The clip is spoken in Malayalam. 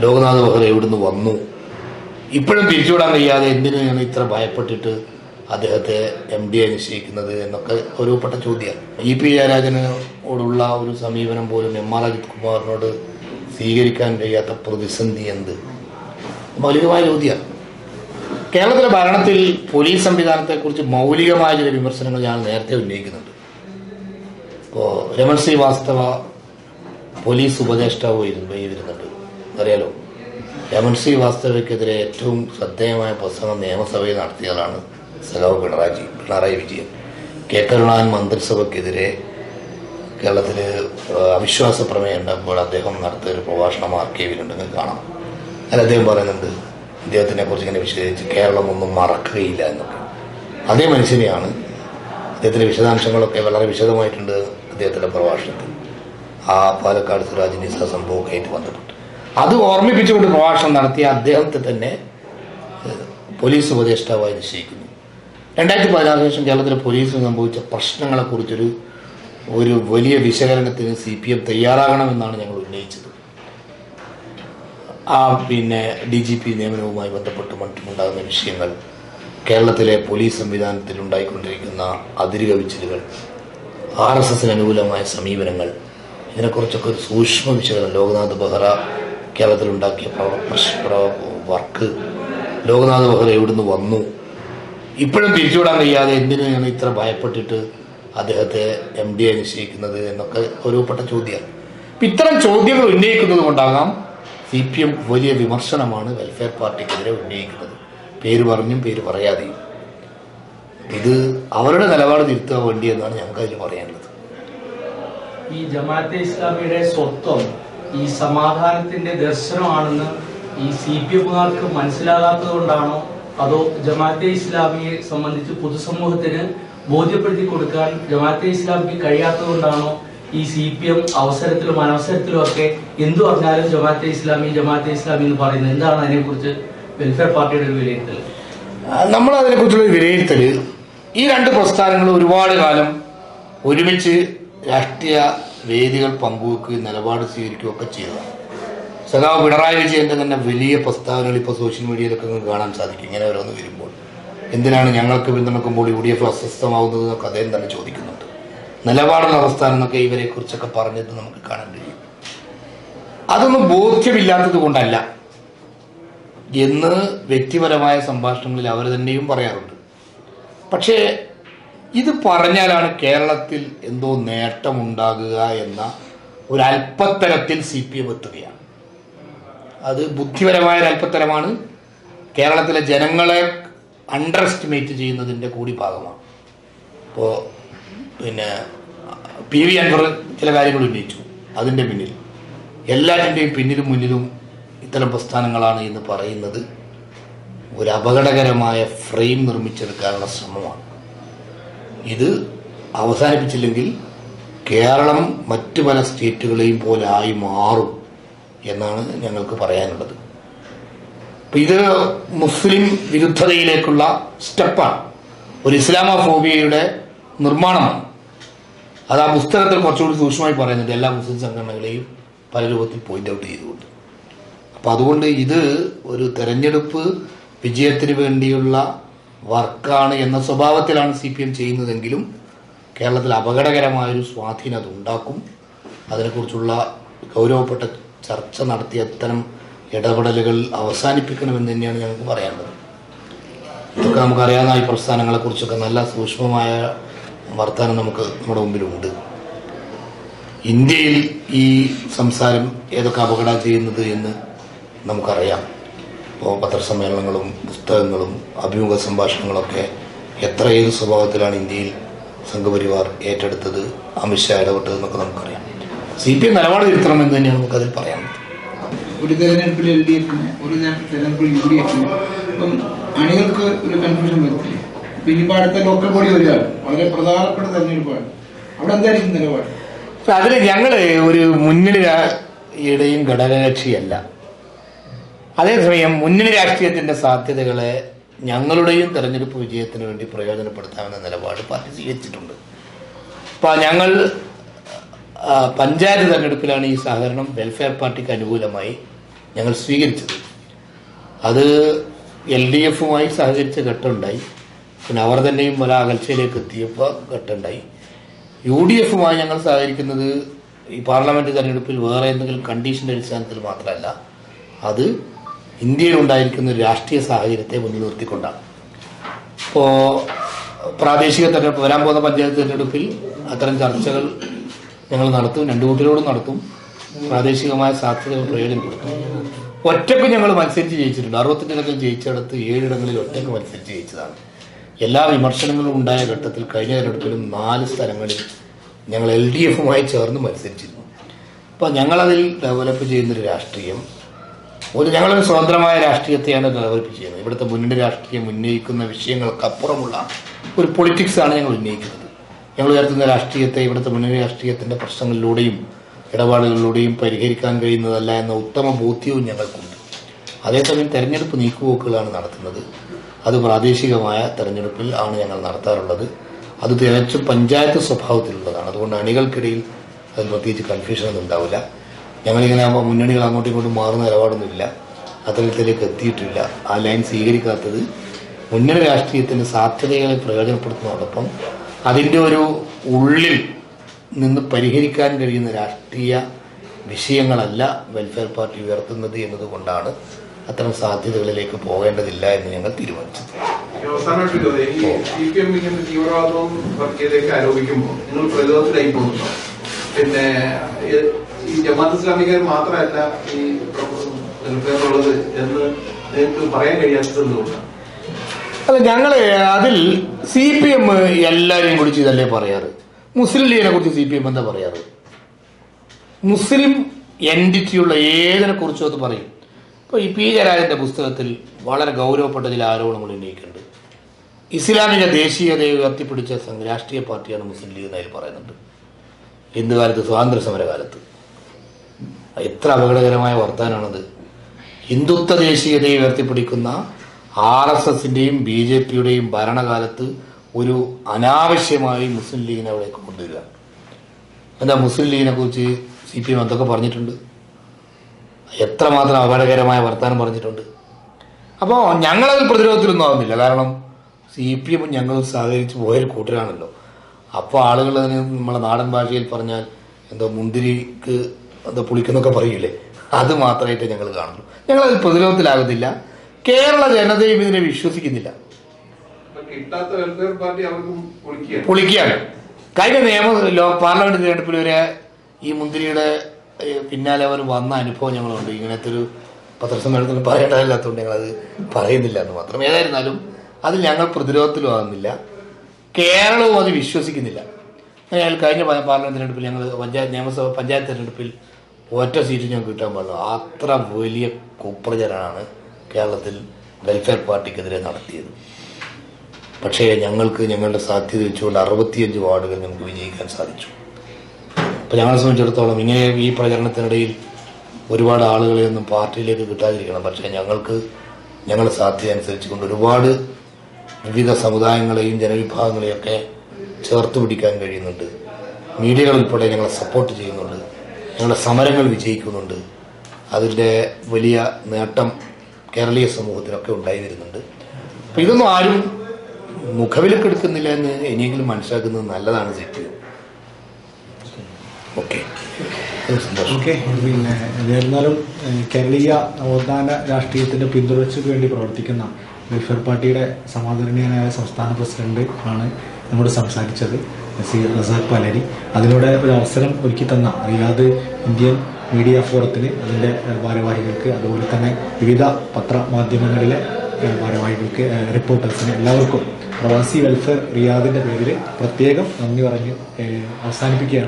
ലോകനാഥ് ബെഹ്റ എവിടുന്ന് വന്നു? ഇപ്പോഴും തിരിച്ചുവിടാൻ കഴിയാതെ എന്തിനാണ് ഇത്ര ഭയപ്പെട്ടിട്ട് അദ്ദേഹത്തെ എം ഡി ആയി നിശ്ചയിക്കുന്നത് എന്നൊക്കെ ഒരുപ്പെട്ട ചോദ്യമാണ്. ഇ പി ജയരാജനോടുള്ള ഒരു സമീപനം പോലും എം ആർ അജിത് കുമാറിനോട് സ്വീകരിക്കാൻ കഴിയാത്ത പ്രതിസന്ധി എന്ത്? മൗലികമായ ചോദ്യമാണ്. കേരളത്തിലെ ഭരണത്തിൽ പോലീസ് സംവിധാനത്തെക്കുറിച്ച് മൗലികമായ ചില വിമർശനങ്ങൾ ഞാൻ നേരത്തെ ഉന്നയിക്കുന്നുണ്ട്. ഇപ്പോൾ രമൺ ശ്രീ വാസ്തവ പോലീസ് ഉപദേഷ്ടാവ് വരുന്നുണ്ട്. അറിയാലോ? രമൺ ശ്രീ വാസ്തവയ്ക്കെതിരെ ഏറ്റവും ശ്രദ്ധേയമായ പ്രസംഗം നിയമസഭയിൽ നടത്തിയതാണ് സലോ പിണറായി പിണറായി വിജയൻ. കെ കരുണാൻ മന്ത്രിസഭയ്ക്കെതിരെ കേരളത്തിൽ അവിശ്വാസ പ്രമേയം ഉണ്ടാകുമ്പോൾ അദ്ദേഹം നടത്തിയ ഒരു പ്രഭാഷണം ആർക്കേവിലുണ്ടെങ്കിൽ കാണാം. അതിൽ അദ്ദേഹം പറയുന്നുണ്ട് അദ്ദേഹത്തിനെ കുറിച്ച് ഇങ്ങനെ വിശദീകരിച്ച് കേരളം ഒന്നും മറക്കുകയില്ല എന്നൊക്കെ. അതേ മനുഷ്യനെയാണ് അദ്ദേഹത്തിന്റെ വിശദാംശങ്ങളൊക്കെ വളരെ വിശദമായിട്ടുണ്ട് അദ്ദേഹത്തിന്റെ പ്രഭാഷണത്തിൽ. ആ പാലക്കാട് സിറാജ് നിസ സംഭവമൊക്കെ ആയിട്ട് ബന്ധപ്പെട്ട് അത് ഓർമ്മിപ്പിച്ചുകൊണ്ട് പ്രഭാഷണം നടത്തിയ അദ്ദേഹത്തെ തന്നെ പോലീസ് ഉപദേഷ്ടാവായി നിശ്ചയിക്കുന്നു. രണ്ടായിരത്തി പതിനാറിന് ശേഷം കേരളത്തിലെ പോലീസിന് സംഭവിച്ച പ്രശ്നങ്ങളെക്കുറിച്ചൊരു ഒരു വലിയ വിശകലനത്തിന് സി പി എം തയ്യാറാകണമെന്നാണ് ഞങ്ങൾ ഉന്നയിച്ചത്. ആ പിന്നെ ഡി ജി പി നിയമനവുമായി ബന്ധപ്പെട്ട് മറ്റുമുണ്ടാകുന്ന വിഷയങ്ങൾ കേരളത്തിലെ പോലീസ് സംവിധാനത്തിൽ ഉണ്ടായിക്കൊണ്ടിരിക്കുന്ന അതിരുകവിച്ചിലുകൾ ആർ എസ് എസിന് അനുകൂലമായ സമീപനങ്ങൾ ഇതിനെക്കുറിച്ചൊക്കെ ഒരു സൂക്ഷ്മ വിശകലനം ലോക്നാഥ് ബെഹ്റ കേരളത്തിലുണ്ടാക്കിയ വർക്ക്. ലോകനാഥ് ബെഹ്റ എവിടുന്ന് വന്നു? ഇപ്പോഴും തിരിച്ചുവിടാൻ കഴിയാതെ എന്തിനാണ് ഇത്ര ഭയപ്പെട്ടിട്ട് അദ്ദേഹത്തെ എം ഡി ആയി നിശ്ചയിക്കുന്നത് എന്നൊക്കെ ഒരുപ്പെട്ട ചോദ്യമാണ് ഇത്തരം ചോദ്യങ്ങൾ ഉന്നയിക്കുന്നത് കൊണ്ടാകാം സി പി എം വലിയ വിമർശനമാണ് വെൽഫെയർ പാർട്ടിക്കെതിരെ ഉന്നയിക്കുന്നത്. പേര് പറഞ്ഞും പേര് പറയാതെയും. ഇത് അവരുടെ നിലപാട് തിരുത്താൻ വേണ്ടി എന്നാണ് ഞങ്ങൾക്ക് അതിൽ പറയാനുള്ളത്. ഈ ജമാഅത്തെ ഇസ്ലാമിയുടെ സ്വത്വം ഈ സമാധാനത്തിന്റെ ദർശനമാണെന്ന് ഈ സി പി എമ്മുകാർക്ക് മനസ്സിലാകാത്തത് കൊണ്ടാണോ അതോ ജമാഅത്തെ ഇസ്ലാമിയെ സംബന്ധിച്ച് പൊതുസമൂഹത്തിന് ബോധ്യപ്പെടുത്തി കൊടുക്കാൻ ജമാഅത്തെ ഇസ്ലാമിക്ക് കഴിയാത്തത് കൊണ്ടാണോ ഈ സി പി എം അവസരത്തിലും അനവസരത്തിലും ഒക്കെ എന്തു പറഞ്ഞാലും ജമാഅത്തെ ഇസ്ലാമി ജമാഅത്തെ ഇസ്ലാമി എന്ന് പറയുന്നത്? എന്താണ് അതിനെക്കുറിച്ച് വെൽഫെയർ പാർട്ടിയുടെ ഒരു വിലയിരുത്തൽ? നമ്മൾ അതിനെക്കുറിച്ചുള്ള കുറിച്ചുള്ള വിലയിരുത്തൽ ഈ രണ്ട് പ്രസ്ഥാനങ്ങൾ ഒരുപാട് കാലം ഒരുമിച്ച് രാഷ്ട്രീയ വേദികൾ പങ്കുവെക്കുകയും നിലപാട് സ്വീകരിക്കുകയും ഒക്കെ ചെയ്തതാണ്. സഖാവ് പിണറായി വിജയന്റെ തന്നെ വലിയ പ്രസ്താവനകൾ ഇപ്പോൾ സോഷ്യൽ മീഡിയയിലൊക്കെ നിങ്ങൾക്ക് കാണാൻ സാധിക്കും. ഇങ്ങനെ ഓരോന്ന് വരുമ്പോൾ എന്തിനാണ് ഞങ്ങൾക്ക് പിന്തുണക്കുമ്പോൾ യു ഡി എഫ് അസ്വസ്ഥമാവുന്നത് എന്നൊക്കെ അദ്ദേഹം തന്നെ ചോദിക്കുന്നുണ്ട്. നിലപാടുള്ള അവസ്ഥാനം എന്നൊക്കെ ഇവരെ കുറിച്ചൊക്കെ പറഞ്ഞത് നമുക്ക് കാണാൻ കഴിയും. അതൊന്നും ബോധ്യമില്ലാത്തത് കൊണ്ടല്ല. എന്ന് വ്യക്തിപരമായ സംഭാഷണങ്ങളിൽ അവർ തന്നെയും പറയാറുണ്ട്. പക്ഷേ ഇത് പറഞ്ഞാലാണ് കേരളത്തിൽ എന്തോ നേട്ടമുണ്ടാകുക എന്ന ഒരു അല്പത്തരത്തിൽ സി പി എം എത്തുകയാണ്. അത് ബുദ്ധിപരമായ ഒരു അല്പത്തരമാണ് കേരളത്തിലെ ജനങ്ങളെ അണ്ടർ എസ്റ്റിമേറ്റ് ചെയ്യുന്നതിന്റെ കൂടി ഭാഗമാണ് ഇപ്പോൾ പിന്നെ പി വി അൻവർ ചില കാര്യങ്ങൾ ഉന്നയിച്ചു. അതിന്റെ പിന്നിൽ. എല്ലാറ്റിന്റെയും പിന്നിലും മുന്നിലും ഇത്തരം പ്രസ്ഥാനങ്ങളാണ് എന്ന് പറയുന്നത് ഒരു അപകടകരമായ ഫ്രെയിം നിർമ്മിച്ചെടുക്കാനുള്ള ശ്രമമാണ്. ഇത് അവസാനിപ്പിച്ചില്ലെങ്കിൽ കേരളം മറ്റു പല സ്റ്റേറ്റുകളെയും പോലെ ആയി മാറും എന്നാണ് ഞങ്ങൾക്ക് പറയാനുള്ളത്. ഇത് മുസ്ലിം വിരുദ്ധതയിലേക്കുള്ള സ്റ്റെപ്പാണ്. ഒരു ഇസ്ലാമോഫോബിയയുടെ നിർമ്മാണമാണ്. അത് ആ പുസ്തകത്തിൽ കുറച്ചുകൂടി സൂക്ഷ്മമായി പറയുന്നുണ്ട്. എല്ലാ മുസ്ലിം സംഘടനകളെയും പല രൂപത്തിൽ പോയിന്റ് ഔട്ട് ചെയ്തുകൊണ്ട്. അപ്പം അതുകൊണ്ട് ഇത് ഒരു തെരഞ്ഞെടുപ്പ് വിജയത്തിന് വേണ്ടിയുള്ള വർക്കാണ് എന്ന സ്വഭാവത്തിലാണ് സി പി എം ചെയ്യുന്നതെങ്കിലും കേരളത്തിൽ അപകടകരമായൊരു സ്വാധീനം ഉണ്ടാക്കും അതിനെക്കുറിച്ചുള്ള ഗൗരവപ്പെട്ട ചർച്ച നടത്തിയ അത്തരം ഇടപെടലുകൾ അവസാനിപ്പിക്കണമെന്ന് തന്നെയാണ് ഞങ്ങൾക്ക് പറയാനുള്ളത്. ഇതൊക്കെ നമുക്കറിയാവുന്ന ഈ പ്രസ്ഥാനങ്ങളെക്കുറിച്ചൊക്കെ നല്ല സൂക്ഷ്മമായ വർത്തമാനം നമുക്ക് നമ്മുടെ മുമ്പിലുണ്ട്. ഇന്ത്യയിൽ ഈ സംസാരം ഏതൊക്കെ അപകടം ചെയ്യുന്നത് എന്ന് നമുക്കറിയാം. ഇപ്പോൾ പത്രസമ്മേളനങ്ങളും പുസ്തകങ്ങളും അഭിമുഖ സംഭാഷണങ്ങളൊക്കെ എത്രയേത് സ്വഭാവത്തിലാണ് ഇന്ത്യയിൽ സംഘപരിവാർ ഏറ്റെടുത്തത് അമിത്ഷാ ഇടപെട്ടത് എന്നൊക്കെ നമുക്കറിയാം. സി പി എം നിലപാട് തിരുത്തണമെന്ന് തന്നെയാണ് നമുക്കതിൽ പറയാം ഒരു തെരഞ്ഞെടുപ്പിൽ എൽ ഡി എഫിന് ഒരു തെരഞ്ഞെടുപ്പിൽ യു ഡി എഫിന് അപ്പം അണികൾക്ക് ഒരു കൺഫ്യൂഷൻ വരത്തില്ലേ? പിന്നെ ഇനിയിപ്പോ അടുത്ത ലോക്കൽ ബോഡി വരികയാണ് വളരെ പ്രധാനപ്പെട്ട തെരഞ്ഞെടുപ്പാണ്. അവിടെ എന്തായിരിക്കും നിലപാട്? അതിൽ ഞങ്ങൾ ഒരു മുന്നണി ഇടയും ഘടകകക്ഷിയല്ല. അതേസമയം മുന്നണി രാഷ്ട്രീയത്തിന്റെ സാധ്യതകളെ ഞങ്ങളുടെയും തെരഞ്ഞെടുപ്പ് വിജയത്തിന് വേണ്ടി പ്രയോജനപ്പെടുത്താമെന്ന നിലപാട് പാർട്ടി സ്വീകരിച്ചിട്ടുണ്ട്. അപ്പൊ ഞങ്ങൾ പഞ്ചായത്ത് തെരഞ്ഞെടുപ്പിലാണ് ഈ സഹകരണം വെൽഫെയർ പാർട്ടിക്ക് അനുകൂലമായി ഞങ്ങൾ സ്വീകരിച്ചത്. അത് എൽ ഡി എഫുമായി സഹകരിച്ച ഘട്ടമുണ്ടായി. പിന്നെ അവർ തന്നെയും പല അകൽച്ചയിലേക്ക് എത്തിയപ്പോൾ ഘട്ടമുണ്ടായി. യു ഡി എഫുമായി ഞങ്ങൾ സഹകരിക്കുന്നത് ഈ പാർലമെന്റ് തെരഞ്ഞെടുപ്പിൽ വേറെ എന്തെങ്കിലും കണ്ടീഷന്റെ അടിസ്ഥാനത്തിൽ മാത്രമല്ല. അത് ഇന്ത്യയിൽ ഉണ്ടായിരിക്കുന്ന ഒരു രാഷ്ട്രീയ സാഹചര്യത്തെ മുന്നിൽ നിർത്തിക്കൊണ്ടാണ്. ഇപ്പോൾ പ്രാദേശിക തെരഞ്ഞെടുപ്പ് വരാൻ പോകുന്ന പഞ്ചായത്ത് തെരഞ്ഞെടുപ്പിൽ അത്തരം ചർച്ചകൾ ഞങ്ങൾ നടത്തും രണ്ടു കൂട്ടരോടും നടത്തും. പ്രാദേശികമായ സാധ്യതകൾ പ്രയോജനപ്പെടുത്തും ഒറ്റയ്ക്ക് ഞങ്ങൾ മത്സരിച്ച് ജയിച്ചിട്ടുണ്ട്. അറുപത്തിരണ്ടിടങ്ങളിൽ ജയിച്ചിടത്ത് ഏഴിടങ്ങളിൽ ഒറ്റയ്ക്ക് മത്സരിച്ച് ജയിച്ചതാണ്. എല്ലാ വിമർശനങ്ങളും ഉണ്ടായ ഘട്ടത്തിൽ കഴിഞ്ഞ തെരഞ്ഞെടുപ്പിലും നാല് സ്ഥലങ്ങളിൽ ഞങ്ങൾ എൽ ഡി എഫുമായി ചേർന്ന് മത്സരിച്ചിരുന്നു. അപ്പോൾ ഞങ്ങളതിൽ ഡെവലപ്പ് ചെയ്യുന്നൊരു രാഷ്ട്രീയം ഒരു ഞങ്ങളൊരു സ്വതന്ത്രമായ രാഷ്ട്രീയത്തെയാണ് അവതരിപ്പിച്ചിരുന്നത് ഇവിടുത്തെ മുന്നണി രാഷ്ട്രീയം ഉന്നയിക്കുന്ന വിഷയങ്ങൾക്കപ്പുറമുള്ള ഒരു പൊളിറ്റിക്സാണ് ഞങ്ങൾ ഉന്നയിക്കുന്നത്. ഞങ്ങൾ ഉയർത്തുന്ന രാഷ്ട്രീയത്തെ ഇവിടുത്തെ മുന്നണി രാഷ്ട്രീയത്തിന്റെ പ്രശ്നങ്ങളിലൂടെയും ഇടപാടുകളിലൂടെയും പരിഹരിക്കാൻ കഴിയുന്നതല്ല എന്ന ഉത്തമ ബോധ്യവും ഞങ്ങൾക്കുണ്ട്. അതേസമയം തെരഞ്ഞെടുപ്പ് നീക്കുപോക്കുകളാണ് നടത്തുന്നത്. അത് പ്രാദേശികമായ തെരഞ്ഞെടുപ്പിൽ ആണ് ഞങ്ങൾ നടത്താറുള്ളത്. അത് തികച്ചും പഞ്ചായത്ത് സ്വഭാവത്തിലുള്ളതാണ്. അതുകൊണ്ട് അണികൾക്കിടയിൽ അതിൽ പ്രത്യേകിച്ച് കൺഫ്യൂഷൻ ഒന്നും ഉണ്ടാവില്ല. ഞങ്ങളിങ്ങനെ ആകുമ്പോൾ മുന്നണികൾ അങ്ങോട്ടും ഇങ്ങോട്ടും മാറുന്ന നിലപാടൊന്നുമില്ല. അത്തരത്തിലേക്ക് എത്തിയിട്ടില്ല. ആ ലൈൻ സ്വീകരിക്കാത്തത് മുന്നണി രാഷ്ട്രീയത്തിന്റെ സാധ്യതകളെ പ്രയോജനപ്പെടുത്തുന്നതോടൊപ്പം അതിന്റെ ഒരു ഉള്ളിൽ നിന്ന് പരിഹരിക്കാൻ കഴിയുന്ന രാഷ്ട്രീയ വിഷയങ്ങളല്ല വെൽഫെയർ പാർട്ടി ഉയർത്തുന്നത് എന്നതുകൊണ്ടാണ് അത്തരം സാധ്യതകളിലേക്ക് പോകേണ്ടതില്ല എന്ന് ഞങ്ങൾ തീരുമാനിച്ചത്. അവസാനമായിട്ട് ചോദ്യം. ഈ സി പി എം ഇങ്ങനെ തീവ്രവാദവും വർഗീയതയൊക്കെ ആരോപിക്കുമ്പോൾ നിങ്ങൾ പ്രതിരോധത്തിലായി പോകുന്നു പിന്നെ ഈ- ജമാഅത്ത് ഇസ്ലാമികർ മാത്രമല്ല ഈ വെൽഫെയറുള്ളത് എന്ന് നിങ്ങൾക്ക് പറയാൻ കഴിയാത്തതുകൊണ്ട് അല്ല ഞങ്ങൾ അതിൽ സി പി എം എല്ലാരെയും കുറിച്ച് ഇതല്ലേ പറയാറ്? മുസ്ലിം ലീഗിനെ കുറിച്ച് സി പി എം എന്താ പറയാറ്? മുസ്ലിം എന്റിറ്റിയുള്ള ഏതിനെ കുറിച്ചും അത് പറയും? ഇപ്പോൾ ഈ പി ജയരാജന്റെ പുസ്തകത്തിൽ വളരെ ഗൗരവപ്പെട്ട ചില ആരോപണങ്ങൾ ഉന്നയിക്കുന്നുണ്ട്. ഇസ്ലാമിക ദേശീയതയെ ഉയർത്തിപ്പിടിച്ച രാഷ്ട്രീയ പാർട്ടിയാണ് മുസ്ലിം ലീഗ് എന്നതിൽ പറയുന്നുണ്ട്. ഹിന്ദുകാലത്ത് സ്വാതന്ത്ര്യ സമര കാലത്ത് എത്ര അപകടകരമായ വർത്താനാണത്. ഹിന്ദുത്വ ദേശീയതയെ ഉയർത്തിപ്പിടിക്കുന്ന ആർ എസ് എസിന്റെയും ബി ജെ പിയുടെയും ഭരണകാലത്ത് ഒരു അനാവശ്യമായി മുസ്ലിം ലീഗിനെ അവിടേക്ക് കൊണ്ടുവരിക. എന്താ മുസ്ലിം ലീഗിനെ കുറിച്ച് സി പി എം എന്തൊക്കെ പറഞ്ഞിട്ടുണ്ട്? എത്രമാത്രം അപകടകരമായ വർത്താനം പറഞ്ഞിട്ടുണ്ട്. അപ്പോൾ ഞങ്ങളതിൽ പ്രതിരോധത്തിലൊന്നും ആവുന്നില്ല. കാരണം സി പി എമ്മും ഞങ്ങളും സഹകരിച്ച് പോയൊരു കൂട്ടരാണല്ലോ. അപ്പോൾ ആളുകൾ അതിന് നമ്മളെ നാടൻ ഭാഷയിൽ പറഞ്ഞാൽ എന്തോ മുന്തിരിക്ക് എന്തോ പുളിക്കുന്നൊക്കെ പറയില്ലേ അത് മാത്രമായിട്ട് ഞങ്ങൾ കാണുന്നു. ഞങ്ങളതിൽ പ്രതിരോധത്തിലാകുന്നില്ല. കേരള ജനതയും ഇതിനെ വിശ്വസിക്കുന്നില്ല. പുളിക്കുകയാണ്. കഴിഞ്ഞ നിയമ പാർലമെന്റ് തിരഞ്ഞെടുപ്പിൽ വരെ ഈ മുന്തിരിയുടെ പിന്നാലെ അവർ വന്ന അനുഭവം ഞങ്ങളുണ്ട്. ഇങ്ങനത്തെ ഒരു പത്രസമ്മേളനത്തിൽ പറയേണ്ടതല്ലാത്തതുകൊണ്ട് അത് പറയുന്നില്ല എന്ന് മാത്രം. ഏതായിരുന്നാലും അത് ഞങ്ങൾ പ്രതിരോധത്തിലും ആകുന്നില്ല. കേരളവും അത് വിശ്വസിക്കുന്നില്ല. അതിനാൽ കഴിഞ്ഞ പാർലമെന്റ് തിരഞ്ഞെടുപ്പിൽ ഞങ്ങൾ പഞ്ചായത്ത് നിയമസഭ പഞ്ചായത്ത് തിരഞ്ഞെടുപ്പിൽ ഒറ്റ സീറ്റ് ഞാൻ കിട്ടാൻ പാടില്ല. അത്ര വലിയ കുപ്രചരണമാണ് കേരളത്തിൽ വെൽഫെയർ പാർട്ടിക്കെതിരെ നടത്തിയത്. പക്ഷേ ഞങ്ങൾക്ക് ഞങ്ങളുടെ സാധ്യത വെച്ചുകൊണ്ട് അറുപത്തിയഞ്ച് വാർഡുകൾ നമുക്ക് വിജയിക്കാൻ സാധിച്ചു. അപ്പോൾ ഞങ്ങളെ സംബന്ധിച്ചിടത്തോളം ഇങ്ങനെ ഈ പ്രചരണത്തിനിടയിൽ ഒരുപാട് ആളുകളെ ഒന്നും പാർട്ടിയിലേക്ക് കിട്ടാതിരിക്കണം. പക്ഷേ ഞങ്ങൾക്ക് ഞങ്ങളുടെ സാധ്യത അനുസരിച്ച് കൊണ്ട് ഒരുപാട് വിവിധ സമുദായങ്ങളെയും ജനവിഭാഗങ്ങളെയൊക്കെ ചേർത്ത് പിടിക്കാൻ കഴിയുന്നുണ്ട്. മീഡിയകൾ ഉൾപ്പെടെ ഞങ്ങളെ സപ്പോർട്ട് ചെയ്യുന്നുണ്ട്. ഞങ്ങളുടെ സമരങ്ങൾ വിജയിക്കുന്നുണ്ട്. അതിന്റെ വലിയ നേട്ടം കേരളീയ സമൂഹത്തിനൊക്കെ ഉണ്ടായി വരുന്നുണ്ട്. അപ്പം ഇതൊന്നും ആരും മുഖവിലക്കെടുക്കുന്നില്ല എന്ന് ഇനിയെങ്കിലും മനസ്സിലാക്കുന്നത് നല്ലതാണ് സെറ്റ് ഓക്കെ. ഓക്കെ. പിന്നെ എന്നിരുന്നാലും കേരളീയ നവോത്ഥാന രാഷ്ട്രീയത്തിന്റെ പിന്തുടർച്ചയ്ക്ക് വേണ്ടി പ്രവർത്തിക്കുന്ന വെൽഫെയർ പാർട്ടിയുടെ സമാദരണീയനായ സംസ്ഥാന പ്രസിഡന്റ് ആണ് നമ്മോട് സംസാരിച്ചത് സി റസാഖ് പലരി. അതിലൂടെ ഒരു അവസരം ഒരുക്കി തന്ന റിയാദ് ഇന്ത്യൻ മീഡിയ ഫോറത്തിന് അതിന്റെ ഭാരവാഹികൾക്ക് അതുപോലെ തന്നെ വിവിധ പത്രമാധ്യമങ്ങളിലെ ഭാരവാഹികൾക്ക് റിപ്പോർട്ടേഴ്സിന് എല്ലാവർക്കും പ്രവാസി വെൽഫെയർ റിയാദിന്റെ പേരിൽ പ്രത്യേകം നന്ദി പറഞ്ഞ് അവസാനിപ്പിക്കുകയാണ്.